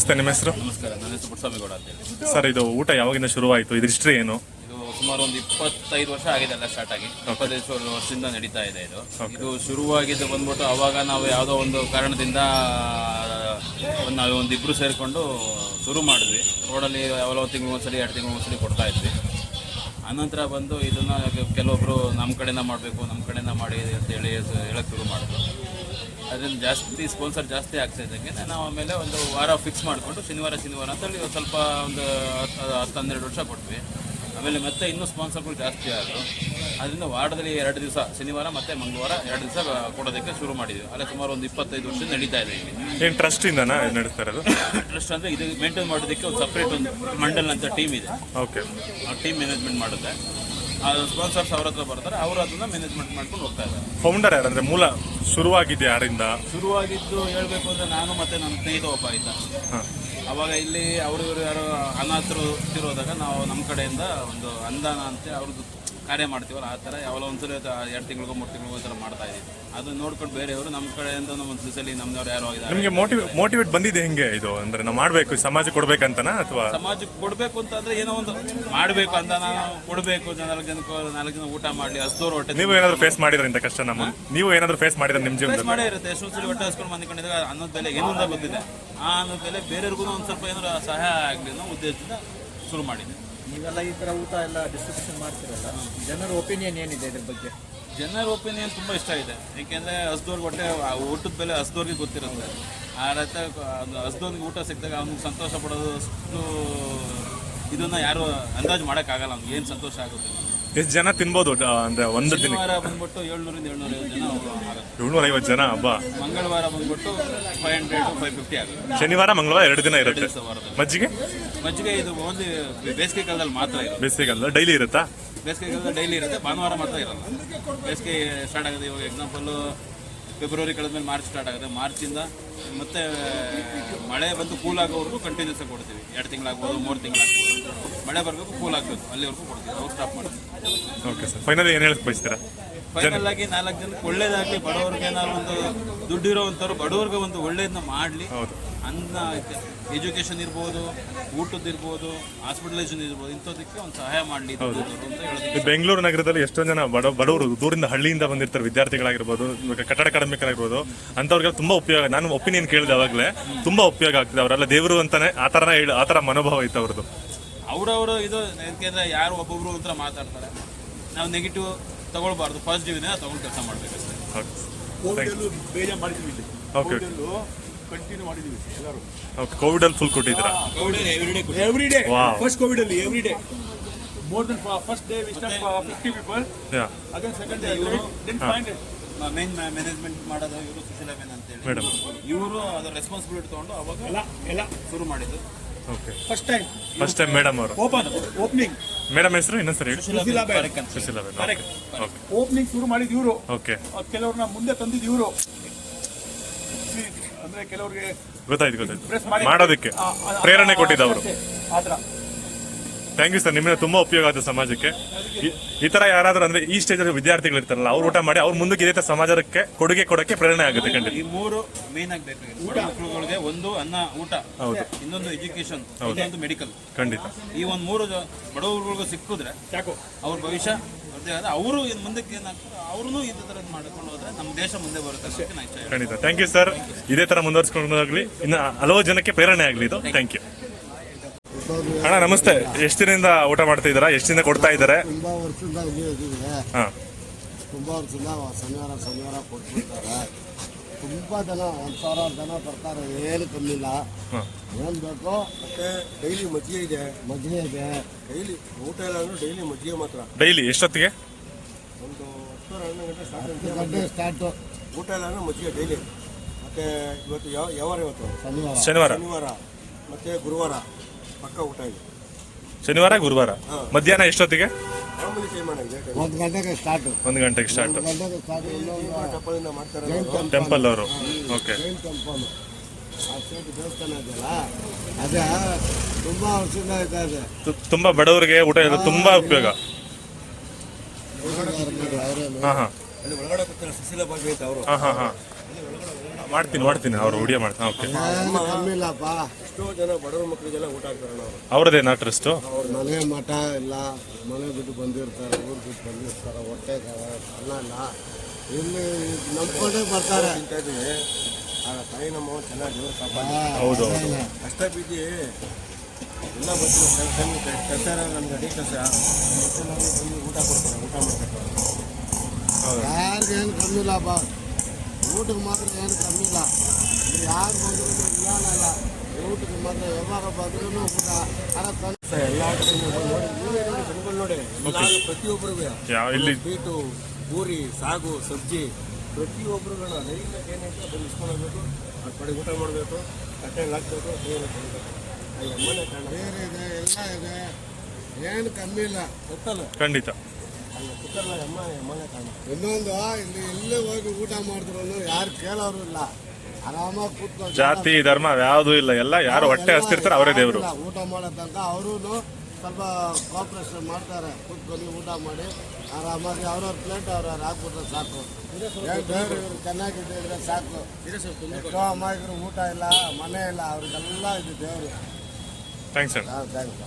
ನಮ- ನಮಸ್ತೆ ನಿಮ್ಮ ಹೆಸರು? ನಮಸ್ಕಾರ ನನ್ನ ಹೆಸರು ಪುಟ್ಟಸ್ವಾಮಿಗೌಡ ಅಂತೇಳಿ ಸರ್ ಇದು ಊಟ ಯಾವಾಗಿಂದ ಶುರುವಾಯಿತು? ಇದು ಹಿಸ್ಟ್ರಿ ಏನು? ಇದು ಸುಮಾರು ಒಂದು ಇಪ್ಪತ್ತೈದು ವರ್ಷ ಆಗಿದೆ ಎಲ್ಲ ಸ್ಟಾರ್ಟ್ ಆಗಿ. ಇಪ್ಪತ್ತೈದು ವರ್ಷದಿಂದ ನಡೀತಾ ಇದೆ ಇದು. ಇದು ಶುರುವಾಗಿದ್ದು ಬಂದ್ಬಿಟ್ಟು ಅವಾಗ ನಾವು ಯಾವುದೋ ಒಂದು ಕಾರಣದಿಂದ ನಾವು ಒಂದು ಇಬ್ರು ಸೇರಿಕೊಂಡು ಶುರು ಮಾಡಿದ್ವಿ. ರೋಡಲ್ಲಿ ಯಾವಲೋ ತಿಂಗಳು ಒಂದ್ಸಲಿ ಎರಡು ತಿಂಗಳು ಒಂದ್ಸಲಿ ಕೊಡ್ತಾ ಇದ್ವಿ. ಆನಂತರ ಬಂದು ಇದನ್ನ ಕೆಲವೊಬ್ಬರು ನಮ್ಮ ಕಡೆಯಿಂದ ಮಾಡಬೇಕು ನಮ್ಮ ಕಡೆಯಿಂದ ಮಾಡಿ ಅಂತೇಳಿ ಹೇಳಕ್ಕೆ ಶುರು ಮಾಡಿದ್ರು. ಅದರಿಂದ ಜಾಸ್ತಿ ಸ್ಪಾನ್ಸರ್ ಜಾಸ್ತಿ ಆಗ್ತಾ ಇದ್ದಂಗೆ ನಾವು ಆಮೇಲೆ ಒಂದು ವಾರ ಫಿಕ್ಸ್ ಮಾಡಿಕೊಂಡು ಶನಿವಾರ ಶನಿವಾರ ಅಂತೇಳಿ ಸ್ವಲ್ಪ ಒಂದು ಹತ್ತು ಹತ್ತು ಹನ್ನೆರಡು ವರ್ಷ ಕೊಟ್ವಿ. ಆಮೇಲೆ ಮತ್ತೆ ಇನ್ನೂ ಸ್ಪಾನ್ಸರ್ಗಳು ಜಾಸ್ತಿ ಆದರು. ಅದರಿಂದ ವಾರದಲ್ಲಿ ಎರಡು ದಿವಸ ಶನಿವಾರ ಮತ್ತು ಮಂಗಳವಾರ ಎರಡು ದಿವಸ ಕೊಡೋದಕ್ಕೆ ಶುರು ಮಾಡಿದ್ವಿ. ಅಲ್ಲೇ ಸುಮಾರು ಒಂದು ಇಪ್ಪತ್ತೈದು ವರ್ಷ ನಡೀತಾ ಇದೆ ಏನು ಟ್ರಸ್ಟಿಂದನಾ ಇದು ನಡೆಸ್ತಾ ಇರೋದು? ಟ್ರಸ್ಟ್ ಅಂದರೆ ಇದು ಮೇಂಟೈನ್ ಮಾಡೋದಕ್ಕೆ ಒಂದು ಸಪ್ರೇಟ್ ಒಂದು ಮಂಡಲ್ ಅಂತ ಟೀಮ್ ಇದೆ. ಓಕೆ ಆ ಟೀಮ್ ಮ್ಯಾನೇಜ್ಮೆಂಟ್ ಮಾಡುತ್ತೆ. ಆ ಸ್ಪಾನ್ಸರ್ಸ್ ಅವ್ರ ಹತ್ರ ಬರ್ತಾರೆ ಅವರು ಅದನ್ನು ಮ್ಯಾನೇಜ್ಮೆಂಟ್ ಮಾಡ್ಕೊಂಡು ಹೋಗ್ತಾ ಇದ್ದಾರೆ. ಫೌಂಡರ್ ಯಾರಂದರೆ ಮೂಲ? ಶುರುವಾಗಿದೆ ಯಾರಿಂದ? ಶುರುವಾಗಿದ್ದು ಹೇಳಬೇಕು ಅಂದ್ರೆ ನಾನು ಮತ್ತೆ ನನ್ನ ಸ್ನೇಹಿತ ಒಬ್ಬ ಹಾಂ. ಅವಾಗ ಇಲ್ಲಿ ಅವರು ಇವರು ಯಾರೋ ಅನಾಥರು ಇರೋದಾಗ ನಾವು ನಮ್ಮ ಕಡೆಯಿಂದ ಒಂದು ಅನುದಾನ ಅಂತೆ ಅವ್ರದ್ದು ಕಾರ್ಯ ಮಾಡ್ತೀವಲ್ಲ ಆ ಥರ ಯಾವಾಗ ಒಂದ್ಸಲ ಎರಡು ತಿಂಗಳಿಗೋ ಮೂರು ತಿಂಗಳಿಗೋ ಈ ಥರ ಮಾಡ್ತಾ ಇದ್ದೀವಿ. ಅದು ನೋಡ್ಕೊಂಡು ಬೇರೆಯವರು ನಮ್ಮ ಕಡೆಯಿಂದ ಒಂದು ದಿವಸಲಿ ನಮ್ದವ್ರು ಯಾರೋ ಆಗಿದ್ದಾರೆ ನಿಮಗೆ ಮೋಟಿವ್ ಮೋಟಿವೇಟ್ ಬಂದಿದೆ ಹೆಂಗೆ ಇದು? ಅಂದ್ರೆ ನಾವು ಮಾಡಬೇಕು ಸಮಾಜ ಕೊಡ್ಬೇಕಂತನಾ ಅಥವಾ? ಸಮಾಜಕ್ಕೆ ಕೊಡಬೇಕು ಅಂತಂದ್ರೆ ಏನೋ ಒಂದು ಮಾಡಬೇಕು ಅಂತ ನಾವು ಕೊಡಬೇಕು. ನಾಲ್ಕು ಜನಕ್ಕೆ ನಾಲ್ಕು ಜನ ಊಟ ಮಾಡಲಿ ಹಸ್ದೋರು ಹೊಟ್ಟೆ ನೀವು ಏನಾದರೂ ಫೇಸ್ ಮಾಡಿದ್ರೆ ಇಂಥ ಕಷ್ಟ ನಮ್ಮ ನೀವು ಏನಾದರೂ ಫೇಸ್ ಮಾಡಿದ್ರೆ ನಿಮ್ಮ ಜೀವನ ಮಾಡೇ ಇರುತ್ತೆ ಎಷ್ಟೊಂದು ಸಲ ಹೊಟ್ಟೆ ಹಸ್ಕೊಂಡು ಬಂದ್ಕೊಂಡಿದ್ರೆ ಅನ್ನೋದು ಬೆಲೆ ಏನಿಂದ ಬಂದಿದೆ ಆ ಅನ್ನೋದ್ ಬೆಲೆ ಬೇರೆಯವ್ರಿಗೂ ಒಂದು ಸ್ವಲ್ಪ ಏನಾದ್ರು ಸಹಾಯ ಆಗಲಿ ಅನ್ನೋ ಉದ್ದೇಶದಿಂದ ಶುರು ಮಾಡಿದ್ದೆ ನೀವೆಲ್ಲ ಈ ಥರ ಊಟ ಎಲ್ಲ ಡಿಸ್ಟ್ರಿಬ್ಯೂಷನ್ ಮಾಡ್ತಿರಲ್ಲ, ಜನರ ಒಪಿನಿಯನ್ ಏನಿದೆ ಇದ್ರ ಬಗ್ಗೆ? ಜನರ ಒಪಿನಿಯನ್ ತುಂಬ ಇಷ್ಟ ಇದೆ. ಏಕೆಂದರೆ ಹಸ್ದೋರ್ಗೆ ಹೊಟ್ಟೆ ಊಟದ ಬೆಲೆ ಹಸ್ದೋರ್ಗೆ ಗೊತ್ತಿರುತ್ತೆ. ಆ ರೈತ ಹಸ್ದೋರ್ಗೆ ಊಟ ಸಿಕ್ಕಿದಾಗ ಅವ್ನಿಗೆ ಸಂತೋಷ ಪಡೋದು ಅಷ್ಟು ಇದನ್ನ ಯಾರು ಅಂದಾಜು ಮಾಡೋಕ್ಕಾಗಲ್ಲ, ಅವ್ನಿಗೆ ಏನು ಸಂತೋಷ ಆಗುತ್ತೆ ಎಷ್ಟು ಜನ ತಿನ್ಬೋದು ಅಂದ್ರೆ ಒಂದು ದಿನ ಶನಿವಾರ ಬಂದ್ಬಿಟ್ಟು ಏಳ್ನೂರಿಂದ ಏಳ್ನೂರೈವತ್ತು ಜನ ಆಗುತ್ತೆ. ಏಳ್ನೂರ ಐವತ್ತು ಜನ ಹಬ್ಬ? ಮಂಗಳವಾರ ಬಂದ್ಬಿಟ್ಟು ಫೈವ್ ಹಂಡ್ರೆಡ್ ಫೈವ್ ಫಿಫ್ಟಿ ಆಗುತ್ತೆ. ಶನಿವಾರ ಮಂಗಳವಾರ ಎರಡು ದಿನ ಇರುತ್ತೆ? ದಿವಸ ವಾರದಲ್ಲಿ. ಮಜ್ಜಿಗೆ? ಮಜ್ಜಿಗೆ ಇದು ಓನ್ಲಿ ಬೇಸಿಗೆ ಕಾಲದಲ್ಲಿ ಮಾತ್ರ ಇರೋದು. ಬೇಸಿಗೆಲ್ಲ ಡೈಲಿ ಇರುತ್ತಾ? ಬೇಸಿಗೆ ಕಾಲದಲ್ಲಿ ಡೈಲಿ ಇರುತ್ತೆ ಭಾನುವಾರ ಮಾತ್ರ ಇರಲ್ಲ. ಬೇಸಿಗೆ ಸ್ಟಾರ್ಟ್ ಆಗುತ್ತೆ ಇವಾಗ ಎಕ್ಸಾಂಪಲ್ ಫೆಬ್ರವರಿ ಕಳೆದ್ಮೇಲೆ ಮಾರ್ಚ್ ಸ್ಟಾರ್ಟ್ ಆಗುತ್ತೆ. ಮಾರ್ಚಿಂದ ಮತ್ತೆ, ಮಳೆ ಬಂದು ಕೂಲ್ ಆಗೋವರೆಗೂ ಕಂಟಿನ್ಯೂಸ್ ಕೊಡ್ತೀವಿ. ಎರಡು ತಿಂಗಳಾಗ್ಬೋದು, ಮೂರು ತಿಂಗಳಾಗ್ಬೋದು. ಮಳೆ ಬರಬೇಕು ಕೂಲ್ ಆಗಬೇಕು. ಅಲ್ಲಿವರೆಗೂ ಕೊಡ್ತೀವಿ. ಅವ್ರು ಸ್ಟಾಪ್ ಮಾಡ್ತೀವಿ. ಓಕೆ ಸರ್ ಫೈನಲಿ ಏನು ಹೇಳಕ್ ಬಯಸ್ತೀರಾ? ಫೈನಲ್ ಆಗಿ ನಾಲ್ಕು ಜನಕ್ಕೆ ಒಳ್ಳೇದಾಗಲಿ ಬಡವ್ರಿಗೆ ಏನಾದ್ರು ಒಂದು ದುಡ್ಡಿರೋವಂಥವ್ರು ಬಡವ್ರಿಗೆ ಒಂದು ಒಳ್ಳೇದನ್ನ ಮಾಡಲಿ. ಹೌದು. ಅನ್ನ ಎಜುಕೇಷನ್ ಇರ್ಬೋದು ಊಟದ್ದು ಇರ್ಬೋದು ಹಾಸ್ಪಿಟಲೈಸೇಷನ್ ಇರ್ಬೋದು ಇಂಥದಕ್ಕೆ ಒಂದು ಸಹಾಯ ಮಾಡಲಿ ಬೆಂಗಳೂರು ನಗರದಲ್ಲಿ ಎಷ್ಟೊಂದು ಜನ ಬಡ ಬಡವರು ದೂರಿಂದ ಹಳ್ಳಿಯಿಂದ ಬಂದಿರ್ತಾರೆ ವಿದ್ಯಾರ್ಥಿಗಳಾಗಿರ್ಬೋದು ಕಟ್ಟಡ ಕಾರ್ಮಿಕರಾಗಿರ್ಬೋದು ಅಂಥವ್ರಿಗೆ ತುಂಬಾ ಉಪಯೋಗ ನಾನು ಒಪಿನಿಯನ್ ಕೇಳಿದೆ ಅವಾಗಲೇ ತುಂಬಾ ಉಪಯೋಗ ಆಗ್ತದೆ. ಅವರೆಲ್ಲ ದೇವರು ಅಂತಾನೆ ಆ ಥರ ಹೇಳಿ ಆ ಥರ ಮನೋಭಾವ ಇತ್ತು ಅವ್ರದ್ದು. ಅವರವರು ಇದು ಯಾಕೆಂದ್ರೆ ಯಾರು ಒಬ್ಬೊಬ್ರು ಅಂತ ಮಾತಾಡ್ತಾರೆ. ನಾವು ನೆಗೆಟಿವ್ ತಗೊಳ್ಬಾರ್ದು ಪಾಸಿಟಿವ್ ಇದೆ ತಗೊಂಡು ಕೆಲಸ ಮಾಡ್ಬೇಕಷ್ಟೇ. ಕೋವಿಡಲ್ಲೂ ಬೇಜಾರು ಮಾಡಿದ್ವಿ ಇಲ್ಲಿ. ಓಕೆ ಕೋವಿಡಲ್ಲೂ ಕಂಟಿನ್ಯೂ ಮಾಡಿದ್ದೀವಿ ಎಲ್ಲರೂ. ಓಕೆ ಕೋವಿಡಲ್ಲಿ ಫುಲ್ ಕೊಟ್ಟಿದ್ದೀರಾ? Every day Wow. First Covid ಅಲ್ಲಿ every day more than first day we start fifty people yeah again second day then find main management ಮಾಡೋದು ಇವರು ಸುಶೀಲಾ ಮೇನ್ ಅಂತೇಳಿ ಮೇಡಮ್ ಇವರು ಅದರ ರೆಸ್ಪಾನ್ಸಿಬಿಲಿಟಿ ತಗೊಂಡು ಅವಾಗ ಎಲ್ಲ ಎಲ್ಲ. ಶುರು ಮಾಡಿದ್ದು. Okay first time first time madam ಅವರು. ಓಪನ್ ಓಪನಿಂಗ್ ಮೇಡಮ್ ಹೆಸರು ಇನ್ನೊಂದ್ಸರಿ ಸುಶೀಲಾ ಬೇಡ ಸುಶೀಲಾ ಓಪನಿಂಗ್ ಶುರು ಮಾಡಿದ ಇವರು ಓಕೆ ಕೆಲವ್ರನ್ನ ಮುಂದೆ ತಂದಿದ್ದು ಇವರು ಅಂದ್ರೆ ಕೆಲವ್ರಿಗೆ ಗೊತ್ತಾಯ್ತು ಗೊತ್ತಾಯ್ತು ಮಾಡೋದಕ್ಕೆ ಪ್ರೇರಣೆ ಕೊಟ್ಟಿದ್ದವರು ಆ ಥರ ಥ್ಯಾಂಕ್ ಯು ಸರ್ ನಿಮ್ಮಿಂದ ತುಂಬಾ ಉಪಯೋಗ ಆಗುತ್ತೆ ಸಮಾಜಕ್ಕೆ. ಈ- ತರ ಯಾರಾದ್ರೂ ಅಂದ್ರೆ ಈ ಸ್ಟೇಜ್ ವಿದ್ಯಾರ್ಥಿಗಳು ಇರ್ತಾರಲ್ಲ ಅವ್ರು ಊಟ ಮಾಡಿ ಅವ್ರ ಮುಂದಕ್ಕೆ ಇದೇ ತರ ಸಮಾಜಕ್ಕೆ ಕೊಡುಗೆ ಕೊಡಕ್ಕೆ ಪ್ರೇರಣೆ ಆಗುತ್ತೆ ಖಂಡಿತ. ಈ ಮೂರು ಮೇನ್ ಆಗಬೇಕಾಗಿದೆ ಊಟ ಮಕ್ಕಳುಗಳಿಗೆ ಒಂದು ಅನ್ನ ಊಟ ಹೌದು. ಇನ್ನೊಂದು ಎಜುಕೇಶನ್ ಇನ್ನೊಂದು ಮೆಡಿಕಲ್ ಖಂಡಿತ. ಈ ಒಂದು ಮೂರು ಬಡವರುಗಳಿಗೂ ಬಡವರುಗಳಿಗೆ ಸಿಕ್ಕಿದ್ರೆ ಸಾಕು. ಅವ್ರ ಭವಿಷ್ಯ ಅವರು ಇನ್ನು ಮುಂದಕ್ಕೆ ಏನಾಗ್ತಾರೆ ಅವರು ಇದೇ ತರ ಮಾಡ್ಕೊಂಡು ಹೋದ್ರೆ ನಮ್ಮ ದೇಶ ಮುಂದೆ ಬರುತ್ತೆ ಖಂಡಿತ. ಥ್ಯಾಂಕ್ ಯು ಸರ್ ಇದೇ ತರ ಮುಂದುವರ್ಸ್ಕೊಂಡು ಹೋಗ್ಲಿ. ಇನ್ನು ಹಲವು ಜನಕ್ಕೆ ಪ್ರೇರಣೆ ಆಗಲಿ ಇದು. ಥ್ಯಾಂಕ್ ಯು ಅಣ್ಣ ನಮಸ್ತೆ. ಎಷ್ಟು ದಿನದಿಂದ ಊಟ ಮಾಡ್ತಾ ಇದ್ದೀರಾ? ಎಷ್ಟು ದಿನ ಕೊಡ್ತಾ ಇದ್ದಾರೆ? ತುಂಬಾ ವರ್ಷದಿಂದ ಇಲ್ಲಿ ಇದ್ದೀವಿ. ಹಾ. ತುಂಬ ವರ್ಷದಿಂದ ಶನಿವಾರ ಶನಿವಾರ ಕೊಟ್ಬಿಡ್ತಾರೆ. ತುಂಬ ಜನ ಒಂದು ಸಾವಿರಾರು ಜನ ಬರ್ತಾರೆ. ಏನು ಕಮ್ಮಿ ಇಲ್ಲ ಹಾ. ಏನು ಬೇಕೋ? ಮತ್ತೆ ಡೈಲಿ ಮಜ್ಜಿಗೆ ಇದೆ. ಮಜ್ಜಿಗೆ ಇದೆ. ಡೈಲಿ ಊಟ ಇಲ್ಲ ಅಂದ್ರೆ ಡೈಲಿ ಮಜ್ಜಿಗೆ ಮಾತ್ರ. ಡೈಲಿ ಎಷ್ಟೊತ್ತಿಗೆ? ಒಂದು ಹತ್ತು ಹನ್ನೊಂದು ಗಂಟೆ ಸ್ಟಾರ್ಟ್ ಗಂಟೆ ಸ್ಟಾರ್ಟು ಊಟ ಇಲ್ಲ ಅಂದ್ರೆ ಮಜ್ಜಿಗೆ ಡೈಲಿ. ಮತ್ತೆ ಇವತ್ತು ಯಾವ ಯಾವಾರ ಇವತ್ತು? ಶನಿವಾರ. ಶನಿವಾರ. ಶನಿವಾರ. ಮತ್ತೆ ಗುರುವಾರ. ಪಕ್ಕ ಊಟ ಇದೆ. ಶನಿವಾರ ಗುರುವಾರ? ಮಧ್ಯಾಹ್ನ ಎಷ್ಟೊತ್ತಿಗೆ? ಮಾಮೂಲಿ ಟೈಮ್ ಒಂದು ಗಂಟೆಗೆ ಸ್ಟಾರ್ಟು ಒಂದು ಗಂಟೆಗೆ ಸ್ಟಾರ್ಟ್ ಒಂದು ಗಂಟೆಗೆ ಸ್ಟಾರ್ಟ್ ಮಾಡ್ತಾರೆ ಟೆಂಪಲ್ ಅವರು? ಓಕೆ ಜೈನ್ ಟೆಂಪಲ್ ಆ ಸೇಟು ದೇವಸ್ಥಾನ ಇದೆಯಲ್ಲ ಅದೇ ತುಂಬ ವರ್ಷದಿಂದ ಇದೆ ಅದು. ತು- ತುಂಬಾ ಬಡವರಿಗೆ ಊಟ ಇದು ತುಂಬಾ ಉಪಯೋಗ. ಅವರೇ ಹಾ ಹಾ. ಅಲ್ಲಿ ಒಳಗಡೆ ಕೂತಾರೆ ಸುಶೀಲ ಭಾಗ್ಯ ಅಂತ ಅವರು. ಹಾ ಹಾ ಹಾ. ಮಾಡ್ತೀನಿ ಮಾಡ್ತೀನಿ. ಅವ್ರು ವಿಡಿಯೋ ಮಾಡ್ತೀನಿ ಓಕೆ. ಕಮ್ಮಿ ಇಲ್ಲಪ್ಪ ಎಷ್ಟೋ ಜನ ಬಡವ್ರ ಮಕ್ಕಳಿಗೆಲ್ಲ ಊಟ ಹಾಕ್ತಾರೆ ನಾವು ಅವ್ರದ್ದೇನಾ ಟ್ರಸ್ಟು ಅವ್ರ ಮನೆ ಮಠ ಇಲ್ಲ ಮನೆ ಬಿಟ್ಟು ಬಂದಿರ್ತಾರೆ ಊರು ಬಿಟ್ಟು ಬಂದಿರ್ತಾರೆ ಹೊಟ್ಟೆ ಅಲ್ಲ ಇಲ್ಲ ಇಲ್ಲಿ ನಂಬ್ಕೊಂಡೇ ಬರ್ತಾರೆ. ಅಂತ ಇದ್ದೀವಿ ಆಗ ತಾಯಿ ನಮ್ಮ ಚೆನ್ನಾಗಿ ದೇವ್ರ ಕಾಪಾಡ ಹೌದು ಕಷ್ಟ ಬಿದ್ದು ಎಲ್ಲ ಬಂದು ಕೆಲಸ ನಮ್ಗೆ ಅಡಿ ಕೆಲಸ. ಮತ್ತೆ ನಾವು ಬಂದು ಊಟ ಕೊಡ್ತಾರೆ ಊಟ ಮಾಡ್ತಾರೆ. ಯಾರಿಗೇನು ಕಮ್ಮಿ ಇಲ್ಲಪ್ಪ ಊಟಕ್ಕೆ ಮಾತ್ರ ಏನು ಕಮ್ಮಿ ಇಲ್ಲ. ಯಾರು ಬಂದ್ರೂ ಇಲ್ಲ ಅನ್ನಲ್ಲ ಊಟಕ್ಕೆ ಮಾತ್ರ ಯಾವಾಗ ಬಂದ್ರೂ ಊಟ ಅರ ತಂದು ಎಲ್ಲ ಕಡೆ ನೋಡಿ ಜನಗಳು ನೋಡಿ. ಎಲ್ಲ ಪ್ರತಿಯೊಬ್ಬರಿಗೂ ಇಲ್ಲಿ ಬೀಟು ಪೂರಿ ಸಾಗು ಸಬ್ಜಿ ಪ್ರತಿಯೊಬ್ಬರುಗಳ ನೈವೇದ್ಯ ಏನೈತೆ ಅದನ್ನು ಇಸ್ಕೊಳ್ಬೇಕು ಆ ಕಡೆ ಊಟ ಮಾಡಬೇಕು ಕಟ್ಟೆಗೆ ಹಾಕಬೇಕು ದೇವ್ರ ಕೊಡಬೇಕು ಆ ಅಮ್ಮನೇ ಬೇರೆ ಇದೆ ಎಲ್ಲ ಇದೆ. ಏನು ಕಮ್ಮಿ ಇಲ್ಲ. ಗೊತ್ತಲ್ಲ? ಖಂಡಿತ. ಇನ್ನೊಂದು ಇಲ್ಲಿ ಎಲ್ಲೇ ಹೋಗಿ ಊಟ ಮಾಡಿದ್ರು ಯಾರು ಕೇಳೋರು ಇಲ್ಲ. ಆರಾಮಾಗಿ ಕೂತ್ಕೊಂಡು ಜಾತಿ ಧರ್ಮ ಯಾವುದು ಇಲ್ಲ. ಎಲ್ಲ ಯಾರು ಹೊಟ್ಟೆ ಹಸ್ತಿರ್ತಾರೆ ಅವರೇ ದೇವರು. ಊಟ ಮಾಡೋದಂತ ಅವರು ಸ್ವಲ್ಪ ಕಾಪ್ರೇಷನ್ ಮಾಡ್ತಾರೆ. ಕೂತ್ಕೊಂಡು ಊಟ ಮಾಡಿ ಆರಾಮಾಗಿ ಅವ್ರವ್ರ ಪ್ಲೇಟ್ ಅವ್ರವ್ರು ಹಾಕ್ಬಿಟ್ರೆ ಸಾಕು. ಇವ್ರು ಚೆನ್ನಾಗಿದ್ದಿದ್ರೆ ಸಾಕು. ಎಷ್ಟೋ ಅಮಾಯಕರು ಊಟ ಇಲ್ಲ ಮನೆ ಇಲ್ಲ ಅವ್ರಿಗೆಲ್ಲ ಇದು ದೇವರು. ಥ್ಯಾಂಕ್ಸ್ ಸರ್ ಹಾಂ ಥ್ಯಾಂಕ್ಸ್